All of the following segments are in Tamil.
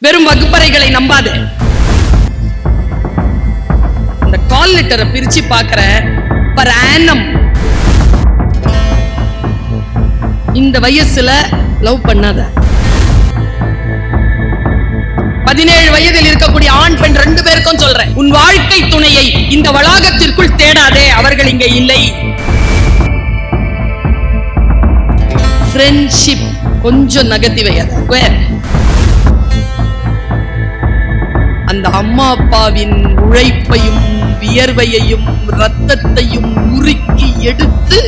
வெறும் வகுப்பறைகளை நம்பாது. இந்த கால் லெட்டரை பிரிச்சு பார்க்கிற பர் ஆனம். இந்த வயசுல லவ் பண்ணாத. பதினேழு வயதில் இருக்கக்கூடிய ஆண் பெண் ரெண்டு பேருக்கும் சொல்றேன். உன் வாழ்க்கை துணையை இந்த வளாகத்திற்குள் தேடாதே அவர்கள் இங்க இல்லை. ஃப்ரெண்ட்ஷிப் கொஞ்சம் நகர்த்தி வையாத அந்த அம்மா அப்பாவின் உழைப்பையும் வியர்வையையும் ரத்தத்தையும் உருக்கி எடுத்து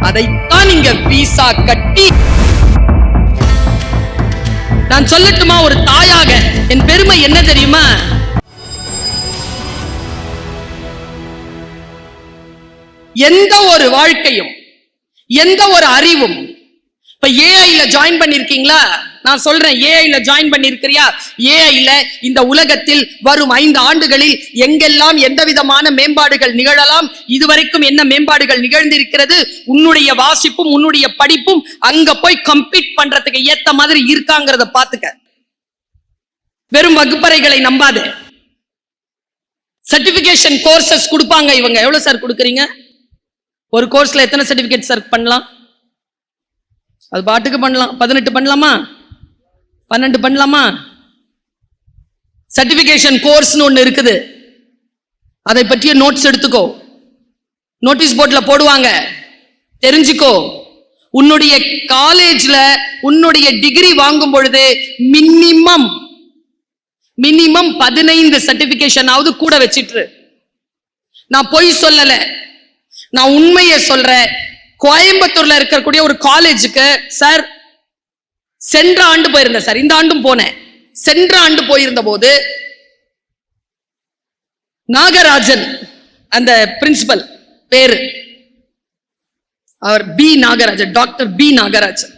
அதைத்தான் இங்க பீசா கட்டி. நான் சொல்லட்டுமா ஒரு தாயாக? என் பெருமை என்ன தெரியுமா? எந்த ஒரு வாழ்க்கையும் எந்த ஒரு அறிவும் இப்ப ஏஐல ஜாயின் பண்ணிருக்கீங்களா? நான் சொல்றேன் ஏஐல ஜாயின் பண்ணிருக்கிறியா? ஏஐல இந்த உலகத்தில் வரும் ஐந்து ஆண்டுகளில் எங்கெல்லாம் எந்த விதமான மேம்பாடுகள் நிகழலாம் இதுவரைக்கும் என்ன மேம்பாடுகள் நிகழ்ந்திருக்கிறது உன்னுடைய வாசிப்பும் உன்னுடைய படிப்பும் அங்க போய் கம்பீட் பண்றதுக்கு ஏத்த மாதிரி இருக்காங்கிறத பாத்துக்க. வெறும் வகுப்பறைகளை நம்பாது. சர்டிபிகேஷன் கோர்சஸ் கொடுப்பாங்க இவங்க. எவ்வளவு சார் கொடுக்குறீங்க? ஒரு கோர்ஸ்ல எத்தனை சர்டிபிகேட் சார் பண்ணலாம்? அது பாட்டுக்கு பண்ணலாம். பதினெட்டு பண்ணலாமா? பன்னெண்டு பண்ணலாமா? சர்டிபிகேஷன் கோர்ஸ்னு ஒன்று இருக்குது. அதை பற்றிய நோட்ஸ் எடுத்துக்கோ. நோட்டீஸ் போர்டில் போடுவாங்க. தெரிஞ்சுக்கோ. உன்னுடைய காலேஜில் உன்னுடைய டிகிரி வாங்கும் பொழுது மினிமம் மினிமம் பதினைந்து சர்டிபிகேஷனாவது கூட வச்சிட்டு நான் பொய் சொல்லல. நான் உண்மையை சொல்றேன். கோயம்புத்தூர்ல இருக்கக்கூடிய ஒரு காலேஜுக்கு சார் சென்ற ஆண்டு போயிருந்தேன் சார். இந்த ஆண்டும் போனேன். சென்ற ஆண்டு போயிருந்த போது நாகராஜன் அந்த பிரின்சிபல் பேரு. அவர் P Nagarajan doctor P Nagarajan.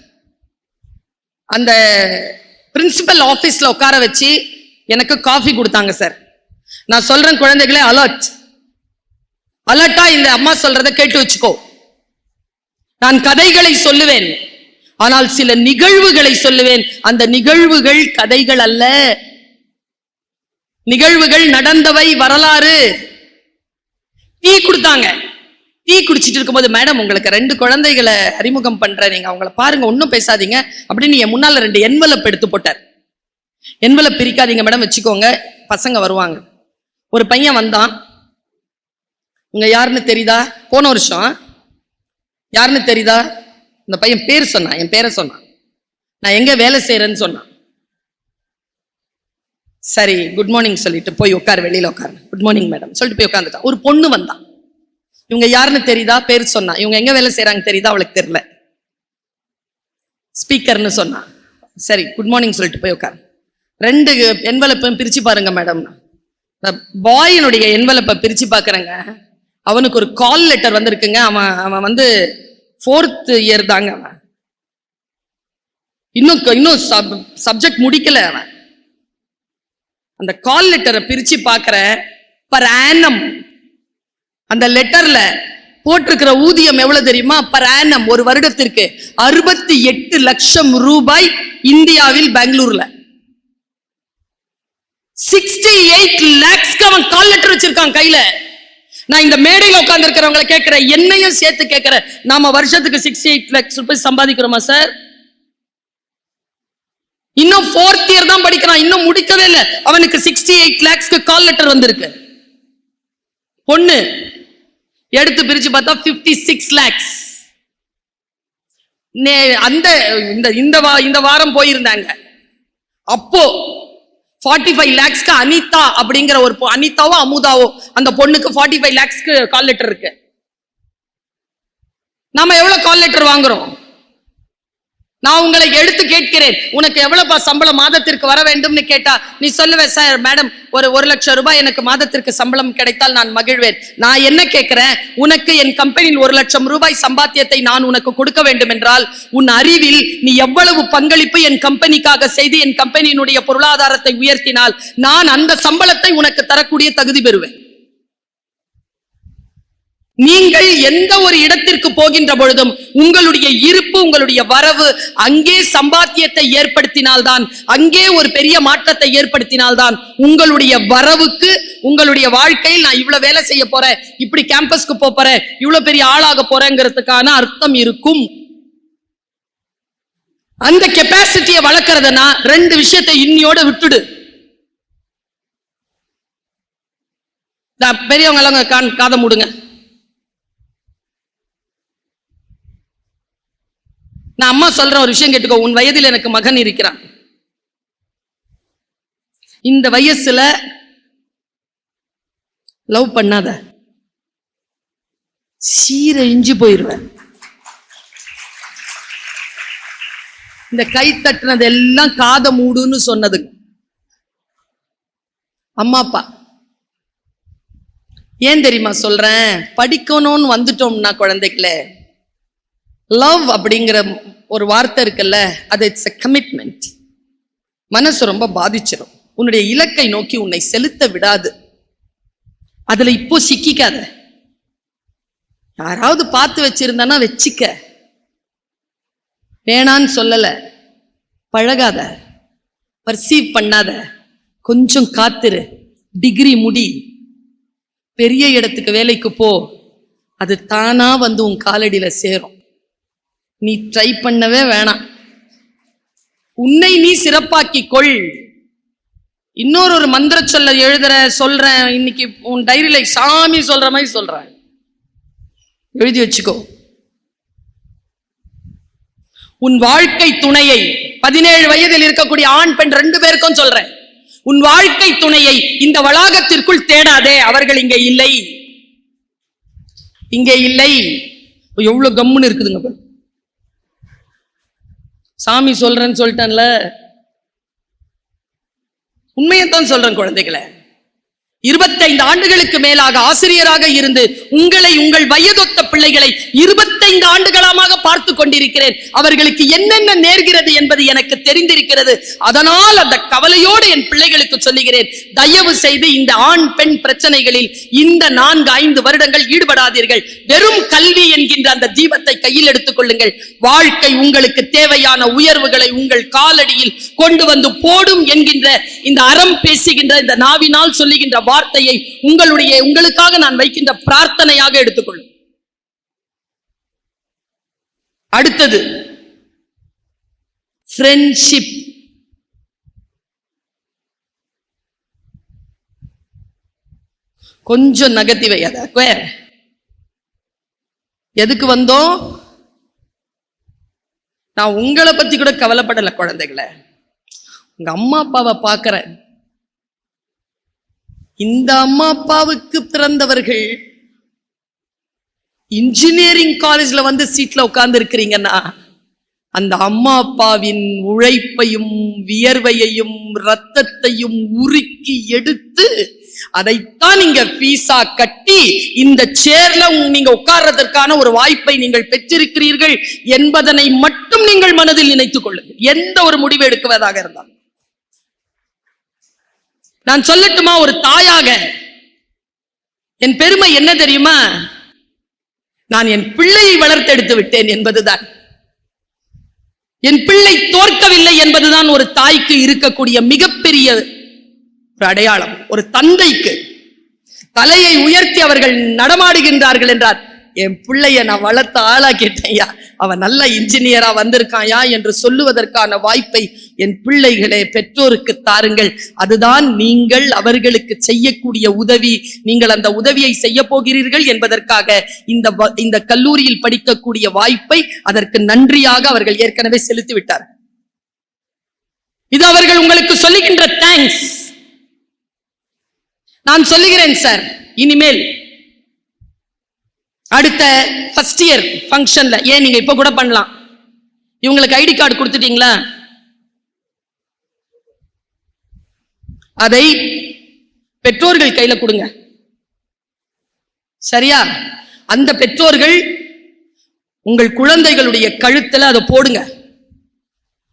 அந்த பிரின்சிபல் ஆஃபீஸில் உட்கார வச்சு எனக்கு காஃபி கொடுத்தாங்க சார். நான் சொல்றேன் குழந்தைகளே அலர்ட் அலர்ட்டா இந்த அம்மா சொல்றதை கேட்டு வச்சுக்கோ. நான் கதைகளை சொல்லுவேன். ஆனால் சில நிகழ்வுகளை சொல்லுவேன். அந்த நிகழ்வுகள் கதைகள் அல்ல. நிகழ்வுகள் நடந்தவை வரலாறு. டீ கொடுத்தாங்க. டீ குடிச்சிட்டு இருக்கும்போது மேடம் உங்களுக்கு ரெண்டு குழந்தைகளை அறிமுகம் பண்ற நீங்க அவங்கள பாருங்க ஒன்றும் பேசாதீங்க. அப்படின்னு என் முன்னால ரெண்டு என்வலப் எடுத்து போட்டார். என்வலப் பிரிக்காதீங்க மேடம் வச்சுக்கோங்க. பசங்க வருவாங்க. ஒரு பையன் வந்தான். உங்க யாருன்னு தெரியுதா? போன வருஷம். யாருன்னு தெரியுதா? இந்த பையன் பேர் சொன்னான் என் பேரை சொன்னான் நான் எங்க வேலை செய்யறேன்னு சொன்னான் சரி குட் மார்னிங் சொல்லிட்டு போய் உட்காரு வெளியில உட்காரு குட் மார்னிங் மேடம் சொல்லிட்டு போய் உட்காந்துட்டான் ஒரு பொண்ணு வந்தான் இவங்க யாருன்னு தெரியுதா? பேர் சொன்னா. இவங்க எங்க வேலை செய்யறாங்க தெரியுதா? அவளுக்கு தெரியல. ஸ்பீக்கர்னு சொன்னான் சரி குட் மார்னிங் சொல்லிட்டு போய் உட்காரு. ரெண்டு என்வலப்பையும் பிரிச்சு பாருங்க மேடம் பாயினுடைய என்வலப்பை பிரிச்சு பார்க்குறேங்க அவனுக்கு ஒரு கால் லெட்டர் வந்திருக்குங்க. அவன் அவன் வந்து ஃபோர்த் இயர் தாங்க அவன். இன்னும் இன்னும் சப் சப்ஜெக்ட் முடிக்கல அவன். அந்த கால் லெட்டரை பிரிச்சு பார்க்குற பர் ஆனம் அந்த லெட்டர்ல போட்டிருக்கிற ஊதியம் எவ்வளவு தெரியுமா? பர் ஆனம் ஒரு வருடத்திற்கு அறுபத்தி எட்டு லட்சம் ரூபாய் இந்தியாவில் பெங்களூர்ல. சிக்ஸ்டி எயிட் லேக்ஸ்க்கு அவன் கால் லெட்டர் வச்சிருக்கான் கையில. நான் இந்த மேடையில் உட்கார்ந்து இருக்கிறவங்களை கேட்கிறேன் என்னையும் சேர்த்து கேட்கிறேன். நாம வருஷத்துக்கு சிக்ஸ்டி எயிட் லேக்ஸ் ரூபாய் சம்பாதிக்கிறோமா சார் இன்னும் ஃபோர்த் இயர் தான் படிக்கிறான் இன்னும் முடிக்கவே இல்லை. அவனுக்கு சிக்ஸ்டி எயிட் லேக்ஸ்க்கு கால் லெட்டர் வந்திருக்கு. பொண்ணு எடுத்து பிரிச்சு பார்த்தா 56 சிக்ஸ் லேக்ஸ் அந்த இந்த இந்த வா இந்த வாரம் போயிருந்தாங்க. அப்போ ஃபார்ட்டி ஃபைவ் லேக்ஸ்க்கு அனிதா அப்படிங்கிற ஒரு அனிதாவோ அமுதாவோ அந்த பொண்ணுக்கு ஃபார்ட்டி ஃபைவ் லேக்ஸ்க்கு கால் லெட்டர் இருக்கு. நம்ம எவ்வளவு கால் லெட்டர் வாங்குறோம்? நான் உங்களை எடுத்து கேட்கிறேன். உனக்கு எவ்வளவு சம்பளம் மாதத்திற்கு வர வேண்டும்னு கேட்டா நீ சொல்லுவேன் சார் மேடம் ஒரு ஒரு லட்சம் ரூபாய் எனக்கு மாதத்திற்கு சம்பளம் கிடைத்தால் நான் மகிழ்வேன். நான் என்ன கேட்கிறேன்? உனக்கு என் கம்பெனியில் ஒரு லட்சம் ரூபாய் சம்பாத்தியத்தை நான் உனக்கு கொடுக்க வேண்டும் என்றால் உன் அறிவில் நீ எவ்வளவு பங்களிப்பு என் கம்பெனிக்காக செய்து என் கம்பெனியினுடைய பொருளாதாரத்தை உயர்த்தினால் நான் அந்த சம்பளத்தை உனக்கு தரக்கூடிய தகுதி பெறுவேன். நீங்கள் எந்த ஒரு இடத்திற்கு போகின்ற பொழுதும் உங்களுடைய இருப்பு உங்களுடைய வரவு அங்கே சம்பாத்தியத்தை ஏற்படுத்தினால்தான் அங்கே ஒரு பெரிய மாற்றத்தை ஏற்படுத்தினால்தான் உங்களுடைய வரவுக்கு உங்களுடைய வாழ்க்கையில் நான் இவ்வளவு வேலை செய்ய போறேன் இப்படி கேம்பஸ்க்கு போறேன் இவ்வளவு பெரிய ஆளாக போறேங்கிறதுக்கான அர்த்தம் இருக்கும். அந்த கெப்பாசிட்டியை வளர்க்கறதுனா ரெண்டு விஷயத்தை இன்னியோட விட்டுடு. பெரியவங்க கான் காதை மூடுங்க. நான் அம்மா சொல்ற ஒரு விஷயம் கேட்டுக்கோ. உன் வயதில் எனக்கு மகன் இருக்கிறான். இந்த வயசுல லவ் பண்ணாத. சீரழிஞ்சு போயிருவேன். இந்த கை தட்டினது எல்லாம் காத மூடுன்னு சொன்னது. அம்மா அப்பா. ஏன் தெரியுமா சொல்றேன்? படிக்கணும்னு வந்துட்டோம்னா குழந்தைகளே. லவ் அப்படிங்கிற ஒரு வார்த்தை இருக்குல்ல அது இட்ஸ் எ கமிட்மெண்ட் மனசு ரொம்ப பாதிச்சிடும் உன்னுடைய இலக்கை நோக்கி உன்னை செலுத்த விடாது. அதுல இப்போ சிக்கிக்காத. யாராவது பார்த்து வச்சிருந்தானா வச்சிக்க. வேணான்னு சொல்லல. பழகாத. பர்சீவ் பண்ணாத. கொஞ்சம் காத்துரு. டிகிரி முடி. பெரிய இடத்துக்கு வேலைக்கு போ. அது தானா வந்து உன் காலடியில சேரும். நீ ட்ரை பண்ணவே வேணாம். உன்னை நீ சிறப்பாக்கி கொள் இன்னொரு ஒரு மந்திர சொல்ல எழுதுற சொல்றேன். இன்னைக்கு உன் டைரியில சாமி சொல்ற மாதிரி சொல்றேன். எழுதி வச்சுக்கோ. உன் வாழ்க்கை துணையை பதினேழு வயதில் இருக்கக்கூடிய ஆண் பெண் ரெண்டு பேருக்கும் சொல்றேன். உன் வாழ்க்கை துணையை இந்த வளாகத்திற்குள் தேடாதே அவர்கள் இங்கே இல்லை. இங்கே இல்லை. எவ்வளவு கம்முன்னு இருக்குதுங்க பாரு. சாமி சொல்றேன்னு சொல்லிட்டேன்ல. உண்மையைத்தான் சொல்றேன் குழந்தைகளை. இருபத்தைந்து ஆண்டுகளுக்கு மேலாக ஆசிரியராக இருந்து உங்களை உங்கள் வயதொத்த பிள்ளைகளை இருபத்தி பதினைந்து ஆண்டுகளமாக பார்த்து கொண்டிருக்கிறேன். அவர்களுக்கு என்னென்ன நேர்கிறது என்பது எனக்கு தெரிந்திருக்கிறது. அதனால் அந்த கவலையோடு என் பிள்ளைகளுக்கு சொல்லுகிறேன். தயவு செய்து இந்த ஆண் பெண் பிரச்சனைகளில் இந்த நான்கு ஐந்து வருடங்கள் ஈடுபடாதீர்கள். வெறும் கல்வி என்கின்ற அந்த தீபத்தை கையில் எடுத்துக் கொள்ளுங்கள். வாழ்க்கை உங்களுக்கு தேவையான உயர்வுகளை உங்கள் காலடியில் கொண்டு வந்து போடும் என்கின்ற இந்த அறம் பேசுகின்ற இந்த நாவினால் சொல்லுகின்ற வார்த்தையை உங்களுடைய உங்களுக்காக நான் வைக்கின்ற பிரார்த்தனையாக எடுத்துக்கொள்ளும் அடுத்தது. ஃப்ரெண்ட்ஷிப் கொஞ்சம் நகர்த்திவை அதை எதுக்கு வந்தோம்? நான் உங்களை பத்தி கூட கவலைப்படல குழந்தைகளை. உங்க அம்மா அப்பாவை பார்க்கறேன் இந்த அம்மா அப்பாவுக்கு பிறந்தவர்கள் இன்ஜினியரிங் காலேஜ்ல வந்து சீட்ல உட்கார்ந்து இருக்கிறீங்கன்னா அந்த அம்மா அப்பாவின் உழைப்பையும் வியர்வையையும் ரத்தத்தையும் உருக்கி எடுத்து அதைத்தான் நீங்க பீஸா கட்டி இந்த சேர்ல நீங்க உட்கார்றதற்கான ஒரு வாய்ப்பை நீங்கள் பெற்றிருக்கிறீர்கள் என்பதனை மட்டும் நீங்கள் மனதில் நினைத்துக் கொள்ளுங்கள். எந்த ஒரு முடிவு எடுக்குவதாக இருந்தால் நான் சொல்லட்டுமா ஒரு தாயாக? என் பெருமை என்ன தெரியுமா? நான் என் பிள்ளையை வளர்த்தெடுத்து விட்டேன் என்பதுதான். என் பிள்ளை தோற்கவில்லை என்பதுதான் ஒரு தாய்க்கு இருக்கக்கூடிய மிகப்பெரிய ஒரு அடையாளம். ஒரு தந்தைக்கு தலையை உயர்த்தி அவர்கள் நடமாடுகின்றார்கள் என்றார். என் பிள்ளைய நான் வளர்த்த ஆளாக்கிட்டேன்யா. அவன் நல்ல இன்ஜினியரா வந்திருக்காயா என்று சொல்லுவதற்கான வாய்ப்பை என் பிள்ளைகளே பெற்றோருக்கு தாருங்கள். அதுதான் நீங்கள் அவர்களுக்கு செய்யக்கூடிய உதவி. நீங்கள் அந்த உதவியை செய்ய போகிறீர்கள் என்பதற்காக இந்த வ- இந்த கல்லூரியில் படிக்கக்கூடிய வாய்ப்பை அதற்கு நன்றியாக அவர்கள் ஏற்கனவே செலுத்தி விட்டார்கள் இது அவர்கள் உங்களுக்கு சொல்லுகின்ற தேங்க்ஸ் நான் சொல்லுகிறேன் சார் இனிமேல் அடுத்த ஃபர்ஸ்ட் இயர் ஃபங்க்ஷனில் ஏன் நீங்கள் இப்போ கூட பண்ணலாம்? இவங்களுக்கு ஐடி கார்டு கொடுத்துட்டீங்களா? அதை பெற்றோர்கள் கையில் கொடுங்க. சரியா? அந்த பெற்றோர்கள் உங்கள் குழந்தைகளுடைய கழுத்தில் அதை போடுங்க.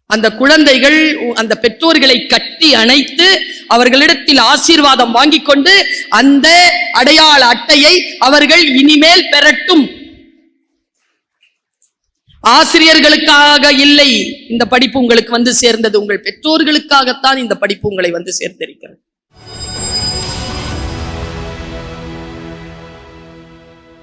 அந்த குழந்தைகள் அந்த பெற்றோர்களை கட்டி அணைத்து அவர்களிடத்தில் ஆசீர்வாதம் வாங்கி கொண்டு அந்த அடையாள அட்டையை அவர்கள் இனிமேல் பெறட்டும். ஆசிரியர்களுக்காக இல்லை. இந்த படிப்பு உங்களுக்கு வந்து சேர்ந்தது உங்கள் பெற்றோர்களுக்காகத்தான் இந்த படிப்பு உங்களை வந்து சேர்ந்திருக்கிறது.